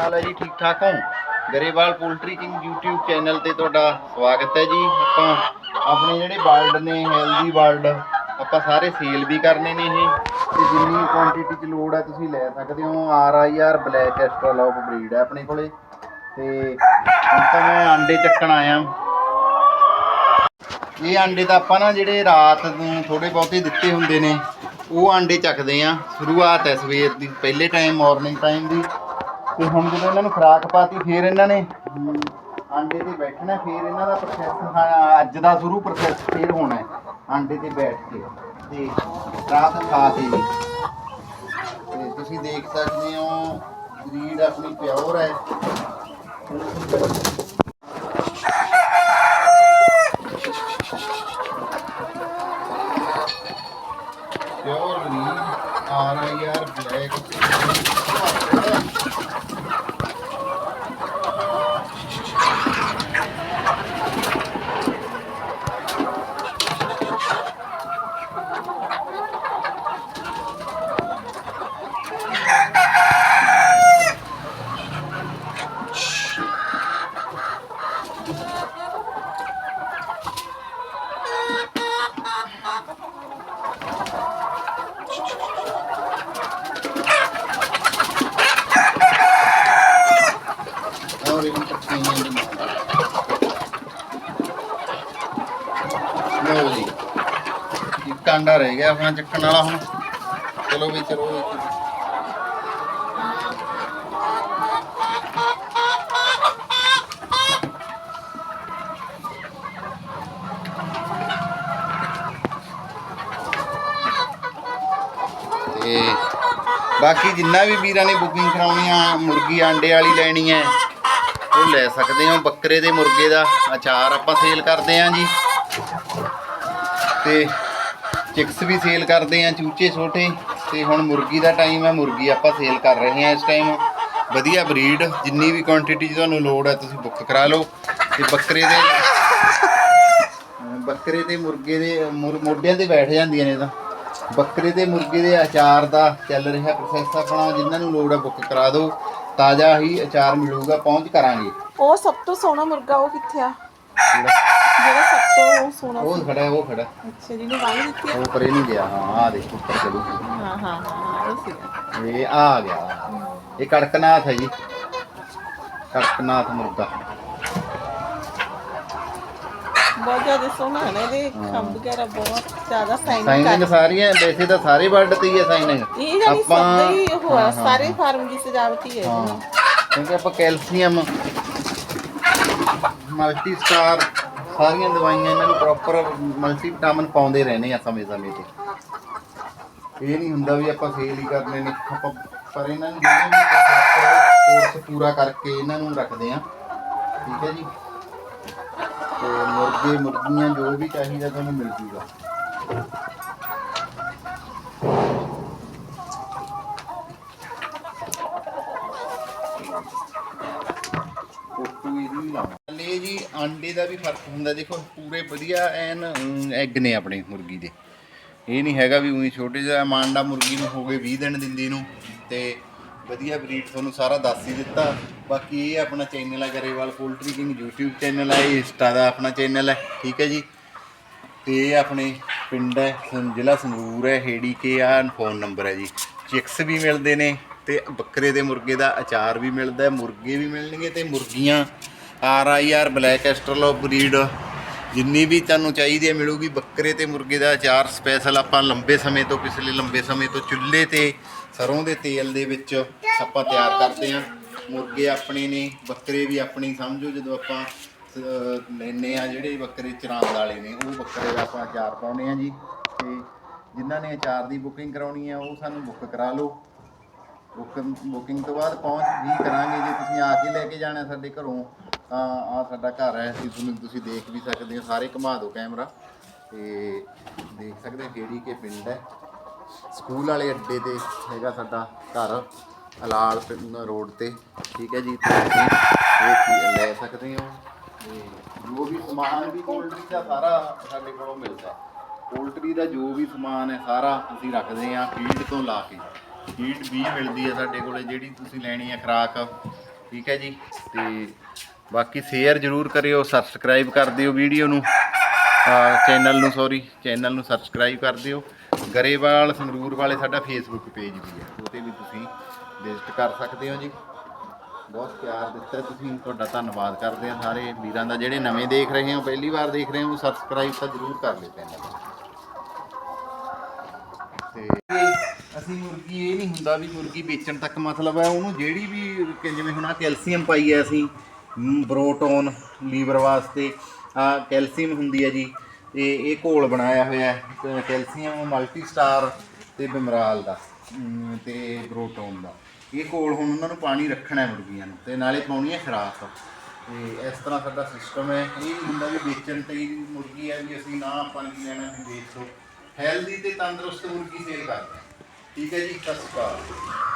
ਹਾਲ ਹੈ ਜੀ, ਠੀਕ ਠਾਕ ਹੋ? Grewal poultry king YouTube channel ਤੇ ਤੁਹਾਡਾ ਸਵਾਗਤ ਹੈ ਜੀ। ਆਪਾਂ ਆਪਣੇ ਜਿਹੜੇ ਬਰਡ ਨੇ ਹੈਲਦੀ ਬਰਡ ਆਪਾਂ ਸਾਰੇ ਸੇਲ ਵੀ ਕਰਨੇ ਨੇ ਇਹ। ਤੇ ਜਿੰਨੀ ਕੁਆਂਟੀਟੀ ਚ ਲੋੜ ਹੈ ਤੁਸੀਂ ਲੈ ਸਕਦੇ ਹੋ। R I R black Australorp breed ਹੈ ਆਪਣੇ ਕੋਲੇ। ਤੇ ਹੁਣ ਤਾਂ ਮੈਂ ਆਂਡੇ ਚੱਕਣ ਆਇਆ। ਇਹ ਆਂਡੇ ਤਾਂ ਆਪਾਂ ਨਾ ਜਿਹੜੇ ਰਾਤ ਨੂੰ ਥੋੜੇ ਬਹੁਤੇ ਦਿੱਤੇ ਹੁੰਦੇ ਨੇ, ਉਹ ਆਂਡੇ ਚੱਕਦੇ ਆ ਸ਼ੁਰੂਆਤ ਹੈ ਸਵੇਰ ਦੀ, ਪਹਿਲੇ ਟਾਈਮ ਮਾਰਨਿੰਗ ਟਾਈਮ ਦੀ। ਤੇ ਹੁਣ ਜਦੋਂ ਇਹਨਾਂ ਨੂੰ ਖੁਰਾਕ ਪਾਤੀ, ਫਿਰ ਇਹਨਾਂ ਨੇ ਆਂਡੇ ਤੇ ਬੈਠਣਾ, ਫਿਰ ਇਹਨਾਂ ਦਾ ਪ੍ਰੋਸੈਸ ਅੱਜ ਦਾ ਸ਼ੁਰੂ ਪ੍ਰੋਸੈਸ ਫੇਰ ਹੋਣਾ ਹੈ, ਆਂਡੇ ਤੇ ਬੈਠ ਕੇ। ਤੇ ਰਾਤ ਖਾ ਕੇ ਜੀ ਤੇ ਤੁਸੀਂ ਦੇਖ ਸਕਦੇ ਹੋ ਬਰੀਡ ਆਪਣੀ ਪਿਓਰ ਹੈ। Pure breed R I R black ਲਓ ਜੀ। ਇੱਕ ਆਂਡਾ ਰਹਿ ਗਿਆ ਆਪਣਾ ਚੱਕਣ ਵਾਲਾ ਹੁਣ। ਚਲੋ ਵੀ ਚਲੋ ਤੇ ਬਾਕੀ ਜਿੰਨਾ ਵੀ ਵੀਰਾਂ ਨੇ ਬੁਕਿੰਗ ਕਰਾਉਣੀ ਆ ਮੁਰਗੀ ਆਂਡੇ ਵਾਲੀ ਲੈਣੀ ਹੈ, ਉਹ ਲੈ ਸਕਦੇ ਹੋ ਬੱਕਰੇ ਦੇ ਮੁਰਗੇ ਦਾ, ਅਚਾਰ ਆਪਾਂ ਸੇਲ ਕਰਦੇ ਆਂ ਜੀ। ਤੇ ਚਿਕਸ ਵੀ ਸੇਲ ਕਰਦੇ ਆਂ ਚੂਚੇ ਛੋਟੇ, ਤੇ ਹੁਣ ਮੁਰਗੀ ਦਾ ਟਾਈਮ ਹੈ, ਮੁਰਗੀ ਆਪਾਂ ਸੇਲ ਕਰ ਰਹੇ ਆਂ ਇਸ ਟਾਈਮ ਵਧੀਆ ਬਰੀਡ, ਜਿੰਨੀ ਵੀ ਕੁਆਂਟੀਟੀ ਤੁਹਾਨੂੰ ਲੋੜ ਹੈ, ਤੁਸੀਂ ਬੁੱਕ ਕਰਾ ਲਓ। ਤੇ ਬੱਕਰੇ ਦੇ, ਬੱਕਰੇ ਤੇ ਮੁਰਗੇ ਦੇ, ਮੁਰ- ਮੋਢਿਆਂ ਤੇ ਬੈਠ ਜਾਂਦੀਆਂ ਨੇ ਤਾਂ। ਬੱਕਰੇ ਤੇ ਮੁਰਗੇ ਦੇ ਅਚਾਰ ਦਾ ਚੱਲ ਰਿਹਾ ਪ੍ਰੋਸੈਸ ਆਪਣਾ ਜਿਨ੍ਹਾਂ ਨੂੰ ਲੋੜ ਹੈ ਬੁੱਕ ਕਰਾ ਦਿਓ। ਤਾਜ਼ਾ ਹੀ ਅਚਾਰ ਮਿਲੂਗਾ ਪਹੁੰਚ ਕਰਾਂਗੇ। ਉਹ ਸਭ ਤੋਂ ਸੋਹਣਾ ਮੁਰਗਾ ਉਹ ਕਿੱਥੇ ਆ? ਜਿਹੜਾ ਸਭ ਤੋਂ ਸੋਹਣਾ ਉਹ ਖੜਾ ਹੈ, ਉਹ ਖੜਾ ਅੱਛਾ ਜਿਹਨੇ ਵਾਂਗ ਦਿੱਤੀ ਉਹ ਪਰੇ ਨਹੀਂ ਗਿਆ ਹਾਂ ਆ ਦੇਖੋ ਉੱਪਰ ਚਲੂ। ਹਾਂ ਹਾਂ ਹਾਂ ਉਹ ਸੀਗਾ। ਇਹ ਆ ਗਿਆ। ਇਹ ਕੜਕਨਾਥ ਹੈ ਜੀ। ਕੜਕਨਾਥ ਮੁਰਗਾ। ਬਹੁਤ ਜ਼ਿਆਦਾ ਸੋਹਣਾ ਹੈ ਨਾ ਇਹਦੇ ਖੰਭ ਵਗੈਰਾ ਬਹੁਤ ਜ਼ਿਆਦਾ ਸਾਈਨ ਸਾਈਨਿੰਗ ਸਾਰੀਆਂ ਵੈਸੇ ਤਾਂ ਸਾਰੇ ਬਰਡ ਤੇ ਹੀ ਹੈ ਸਾਈਨਿੰਗ ਇਹ ਜਾਨੀ ਸਭ ਦਾ ਹੀ ਉਹ ਆ ਸਾਰੇ ਫਾਰਮ ਦੀ ਸਜਾਵਟ ਹੀ ਹੈ। ਹਾਂ ਕਿਉਂਕਿ ਆਪਾਂ ਕੈਲਸ਼ੀਅਮ ਮਲਟੀ ਸਟਾਰ ਸਾਰੀਆਂ ਦਵਾਈਆਂ ਇਹਨਾਂ ਨੂੰ ਪ੍ਰੋਪਰ ਮਲਟੀ ਵਿਟਾਮਿਨ ਪਾਉਂਦੇ ਰਹਿੰਦੇ ਆ ਸਮੇਂ ਸਮੇਂ ਤੇ। ਇਹ ਨਹੀਂ ਹੁੰਦਾ ਵੀ ਆਪਾਂ ਸੇਲ ਹੀ ਕਰਨੇ ਨੇ। ਆਪਾਂ ਪਰ ਇਹਨਾਂ ਨੂੰ ਜਿਹੜੇ ਕੋਰਸ ਪੂਰਾ ਕਰਕੇ ਇਹਨਾਂ ਨੂੰ ਰੱਖਦੇ ਆ। ਠੀਕ ਹੈ ਜੀ? ਤੇ ਮੁਰਗੇ, ਮੁਰਗੀਆਂ ਜੋ ਵੀ ਚਾਹੀਦਾ ਤੁਹਾਨੂੰ ਮਿਲ ਜੂਗਾ। ਫੋਟੋ ਜੀ, ਆਂਡੇ ਦਾ ਵੀ ਫ਼ਰਕ ਹੁੰਦਾ। ਦੇਖੋ, ਪੂਰੇ ਵਧੀਆ ਐਨ ਐਗ ਨੇ ਆਪਣੇ ਮੁਰਗੀ ਦੇ। ਇਹ ਨਹੀਂ ਹੈਗਾ ਵੀ ਉਹੀ ਛੋਟੇ ਜਿਹਾ ਮਾਂਡਾ ਮੁਰਗੀ ਨੂੰ ਹੋ ਗਏ 20 ਦਿਨ ਦਿੰਦੀ ਨੂੰ ਤੇ ਵਧੀਆ ਬਰੀਡ ਤੁਹਾਨੂੰ ਸਾਰਾ ਦੱਸ ਹੀ ਦਿੱਤਾ। ਬਾਕੀ ਇਹ ਆਪਣਾ ਚੈਨਲ ਹੈ Grewal poultry king YouTube channel ਹੈ ਇਹ ਇੰਸਟਾ ਦਾ ਆਪਣਾ ਚੈਨਲ ਹੈ ਠੀਕ ਹੈ ਜੀ। ਤੇ ਇਹ ਆਪਣੇ ਪਿੰਡ ਹੈ, ਸੰ- ਜ਼ਿਲ੍ਹਾ ਸੰਗਰੂਰ ਹੈ, ਹੇੜੀ ਕੇ ਆ ਫੋਨ ਨੰਬਰ ਹੈ ਜੀ। ਚਿਕਸ ਵੀ ਮਿਲਦੇ ਨੇ ਤੇ ਬੱਕਰੇ ਦੇ ਮੁਰਗੇ ਦਾ ਅਚਾਰ ਵੀ ਮਿਲਦਾ ਹੈ, ਮੁਰਗੇ ਵੀ ਮਿਲਣਗੇ ਤੇ ਮੁਰਗੀਆਂ R I R black Australorp breed ਜਿੰਨੀ ਵੀ ਤੁਹਾਨੂੰ ਚਾਹੀਦੀ ਹੈ ਮਿਲੂਗੀ, ਬੱਕਰੇ ਤੇ ਮੁਰਗੇ ਦਾ ਅਚਾਰ ਸਪੈਸ਼ਲ ਆਪਾਂ ਲੰਬੇ ਸਮੇਂ ਤੋਂ, ਪਿਛਲੇ ਲੰਬੇ ਸਮੇਂ ਤੋਂ ਚੁੱਲ੍ਹੇ ਤੇ ਸਰੋਂ ਦੇ ਤੇਲ ਦੇ ਵਿੱਚ ਆਪਾਂ ਤਿਆਰ ਕਰਦੇ ਹਾਂ। ਮੁਰਗੇ ਆਪਣੇ ਨੇ ਬੱਕਰੇ ਵੀ ਆਪਣੀ ਸਮਝੋ ਜਦੋਂ ਆਪਾਂ ਅਹ, ਲੈਨੇ ਆ ਜਿਹੜੇ ਬੱਕਰੇ ਚਰਾਂਦ ਵਾਲੇ ਨੇ ਉਹ ਬੱਕਰੇ ਦਾ ਆਪਾਂ ਅਚਾਰ ਪਾਉਨੇ ਆ ਜੀ। ਤੇ ਜਿਨ੍ਹਾਂ ਨੇ ਅਚਾਰ ਦੀ ਬੁਕਿੰਗ ਕਰਾਉਣੀ ਆ ਉਹ ਸਾਨੂੰ ਬੁੱਕ ਕਰਾ ਲਓ। ਬੁਕਿੰਗ ਬੁਕਿੰਗ ਤੋਂ ਬਾਅਦ ਪਹੁੰਚ ਵੀ ਕਰਾਂਗੇ। ਜੇ ਤੁਸੀਂ ਆ ਕੇ ਲੈ ਕੇ ਜਾਣਾ ਸਾਡੇ ਘਰੋਂ ਤਾਂ ਆ ਸਾਡਾ ਘਰ ਹੈ। ਅਸੀਂ ਤੁਹਾਨੂੰ ਤੁਸੀਂ ਦੇਖ ਵੀ ਸਕਦੇ ਹੋ ਸਾਰੇ ਘੁਮਾ ਦਿਓ ਕੈਮਰਾ। ਤੇ ਦੇਖ ਸਕਦੇ ਕਿਹੜੀ ਕਿ ਪਿੰਡ ਹੈ। ਸਕੂਲ ਵਾਲੇ ਅੱਡੇ ਤੇ ਹੈਗਾ ਸਾਡਾ ਘਰ, ਅਲਾਲ ਪਿੰਡ ਰੋਡ ਤੇ। ਠੀਕ ਹੈ ਜੀ, ਤੁਸੀਂ ਇਹ ਲੈ ਸਕਦੇ ਹੋ। ਤੇ ਜੋ ਵੀ ਸਮਾਨ ਵੀ ਪੋਲਟਰੀ ਦਾ ਸਾਰਾ ਸਾਡੇ ਕੋਲੋਂ ਮਿਲਦਾ। ਪੋਲਟਰੀ ਦਾ ਜੋ ਵੀ ਸਮਾਨ ਹੈ, ਸਾਰਾ ਅਸੀਂ ਰੱਖਦੇ ਹਾਂ ਫੀਡ ਤੋਂ ਲਾ ਕੇ। ਫੀਡ ਵੀ ਮਿਲਦੀ ਹੈ ਸਾਡੇ ਕੋਲੇ, ਜਿਹੜੀ ਤੁਸੀਂ ਲੈਣੀ ਹੈ ਖਰਾਕ। ਠੀਕ ਹੈ ਜੀ, ਤੇ ਬਾਕੀ ਸ਼ੇਅਰ ਜ਼ਰੂਰ ਕਰਿਓ ਸਬਸਕ੍ਰਾਈਬ ਕਰ ਦਿਓ ਵੀਡੀਓ ਨੂੰ। ਚੈਨਲ ਨੂੰ ਸੌਰੀ ਚੈਨਲ ਨੂੰ ਸਬਸਕ੍ਰਾਈਬ ਕਰ ਦਿਓ। ਗਰੇਵਾਲ ਸੰਗਰੂਰ ਵਾਲੇ ਸਾਡਾ ਫੇਸਬੁੱਕ ਪੇਜ ਵੀ ਹੈ ਉਹ ਵੀ ਤੁਸੀਂ ਵਿਜ਼ਿਟ ਕਰ ਸਕਦੇ ਹੋ ਜੀ। ਬਹੁਤ ਪਿਆਰ ਦਿੱਤਾ ਤੁਸੀਂ, ਤੁਹਾਡਾ ਧੰਨਵਾਦ ਕਰਦੇ ਆ ਸਾਰੇ ਵੀਰਾਂ ਦਾ, ਜਿਹੜੇ ਨਵੇਂ ਦੇਖ ਰਹੇ ਹੋ, ਪਹਿਲੀ ਵਾਰ ਦੇਖ ਰਹੇ ਹੋ ਸਬਸਕ੍ਰਾਈਬ ਤਾਂ ਜ਼ਰੂਰ ਕਰ ਲਿਓ ਚੈਨਲ ਤੇ ਅਸੀਂ ਮੁਰਗੀ, ਇਹ ਨਹੀਂ ਹੁੰਦਾ ਵੀ ਮੁਰਗੀ ਵੇਚਣ ਤੱਕ ਮਤਲਬ ਹੈ, ਉਹਨੂੰ ਜਿਹੜੀ ਵੀ ਜਿਵੇਂ ਹੁਣ ਆ ਕੈਲਸ਼ੀਅਮ ਪਾਈ ਹੈ ਅਸੀਂ ਬਰੋਟੋਨ ਲੀਵਰ ਵਾਸਤੇ ਆ ਕੈਲਸ਼ੀਅਮ ਹੁੰਦੀ ਹੈ ਜੀ ਤੇ ਇਹ ਘੋਲ ਬਣਾਇਆ ਹੋਇਆ ਹੈ ਕੈਲਸ਼ੀਅਮ ਮਲਟੀ ਸਟਾਰ ਤੇ ਬਿਮਰਾਲ ਦਾ ਮ, ਤੇ ਬਰੋਟੋਨ ਦਾ। ਇਹ ਘੋਲ ਹੁਣ ਉਹਨਾਂ ਨੂੰ ਪਾਣੀ ਰੱਖਣਾ ਹੈ ਮੁਰਗੀਆਂ ਨੂੰ ਤੇ ਨਾਲੇ ਪਾਉਣੀ ਹੈ ਖਰਾਕ। ਤੇ ਇਸ ਤਰ੍ਹਾਂ ਸਾਡਾ ਸਿਸਟਮ ਹੈ ਇਹ ਨਹੀਂ ਹੁੰਦਾ ਵੀ ਵੇਚਣ ਤੇ ਹੀ ਮੁਰਗੀ ਹੈ ਵੀ ਅਸੀਂ ਨਾ ਆਪਾਂ ਨੇ ਲੈਣਾ ਵੀ ਵੇਚ ਹੈਲਦੀ ਤੇ ਤੰਦਰੁਸਤ ਮੁਰਗੀ ਸੇਲ ਕਰਦੇ ਠੀਕ ਹੈ ਜੀ ਸਤਿ ਸ਼੍ਰੀ ਅਕਾਲ।